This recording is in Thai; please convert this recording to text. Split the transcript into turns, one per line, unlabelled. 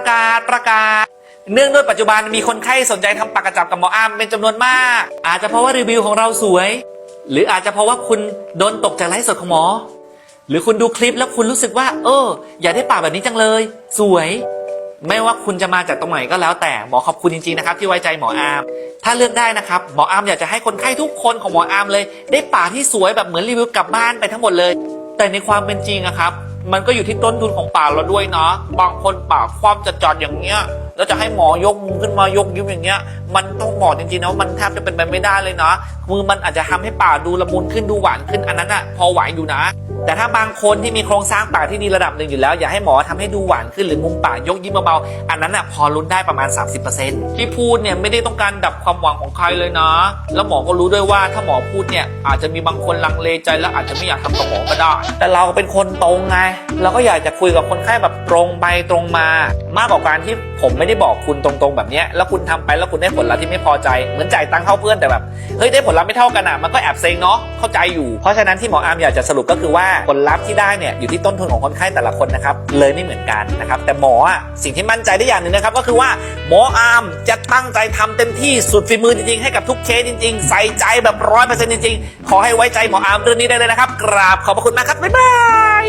ประกาศประกาศ เนื่องด้วยปัจจุบันมีคนไข้สนใจทำปากกระจับกับหมออ้ำเป็นจำนวนมาก อาจจะเพราะว่ารีวิวของเราสวย หรืออาจจะเพราะว่าคุณโดนตกจากไลฟ์สดของหมอ หรือคุณดูคลิปแล้วคุณรู้สึกว่า เออ อยากได้ปากแบบนี้จังเลย สวย ไม่ว่าคุณจะมาจากตรงไหนก็แล้วแต่หมอขอบคุณจริงๆนะครับ ที่ไว้ใจหมออาม ถ้าเลือกได้นะครับหมออามอยากจะให้คนไข้ทุกคนของหมออามเลย ได้ปากที่สวยแบบเหมือนรีวิวกลับบ้านไปทั้งหมดเลย แต่ในความเป็นจริงอะครับ มันก็อยู่ที่ต้นทุนของปากเราด้วยนะ บางคนปากคว่ำจัดอย่างเงี้ย แล้วจะให้หมอยกมือขึ้นมายกยิ้มอย่างเงี้ย มันต้องหมอจริงๆนะว่ามันแทบจะเป็นไปไม่ได้เลยเนาะมือมันอาจจะทำให้ปากดูละมุนขึ้นดูหวานขึ้นอันนั้นอะพอไหวอยู่นะ แต่ถ้าบางคนที่มีโครงสร้างปากที่ดีระดับหนึ่งอยู่แล้ว อยากให้หมอทำให้ดูหวานขึ้นหรือมุมปากยกยิ้มเบาๆอันนั้นอะพอลุ้นได้ประมาณ 30%ที่พูดเนี่ยไม่ได้ต้องการดับความหวังของใครเลยนะ แล้วหมอก็รู้ด้วยว่าถ้าหมอพูดเนี่ยอาจจะมีบางคนลังเลใจแล้วอาจจะไม่อยากทำกับหมอก็ได้ แต่เราเป็นคนตรงไง เราก็อยากจะคุยกับคนไข้แบบตรงไปตรงมา มากกว่าการที่ผมไม่ได้บอกคุณตรงๆแบบเนี้ยแล้วคุณทำไปแล้วคุณได้ผลลัพธ์ที่ไม่พอใจเหมือนจ่ายตังค์เข้าเพื่อนแต่แบบเฮ้ยได้ผลลัพธ์ไม่เท่ากันอะมันก็แอบเซ็งเนาะเข้าใจอยู่เพราะฉะนั้นที่หมออาร์มอยากจะสรุปก็คือว่าผลลัพธ์ที่ได้เนี่ยอยู่ที่ต้นทุนของคนไข้แต่ละคนนะครับเลยไม่เหมือนกันนะครับแต่หมออะสิ่งที่มั่นใจได้อย่างหนึ่งนะครับก็คือว่าหมออาร์มจะตั้งใจทำเต็มที่สุดฝีมือจริงๆให้กับทุกเคสจริงๆ ใส่ใจแบบร้อยเปอร์เซ็นต์จริงๆ ขอให้ไว้ใจหมออาร์มเรื่องนี้ได้เลยนะครับ กราบขอบพระคุณมากครับ บ๊ายบาย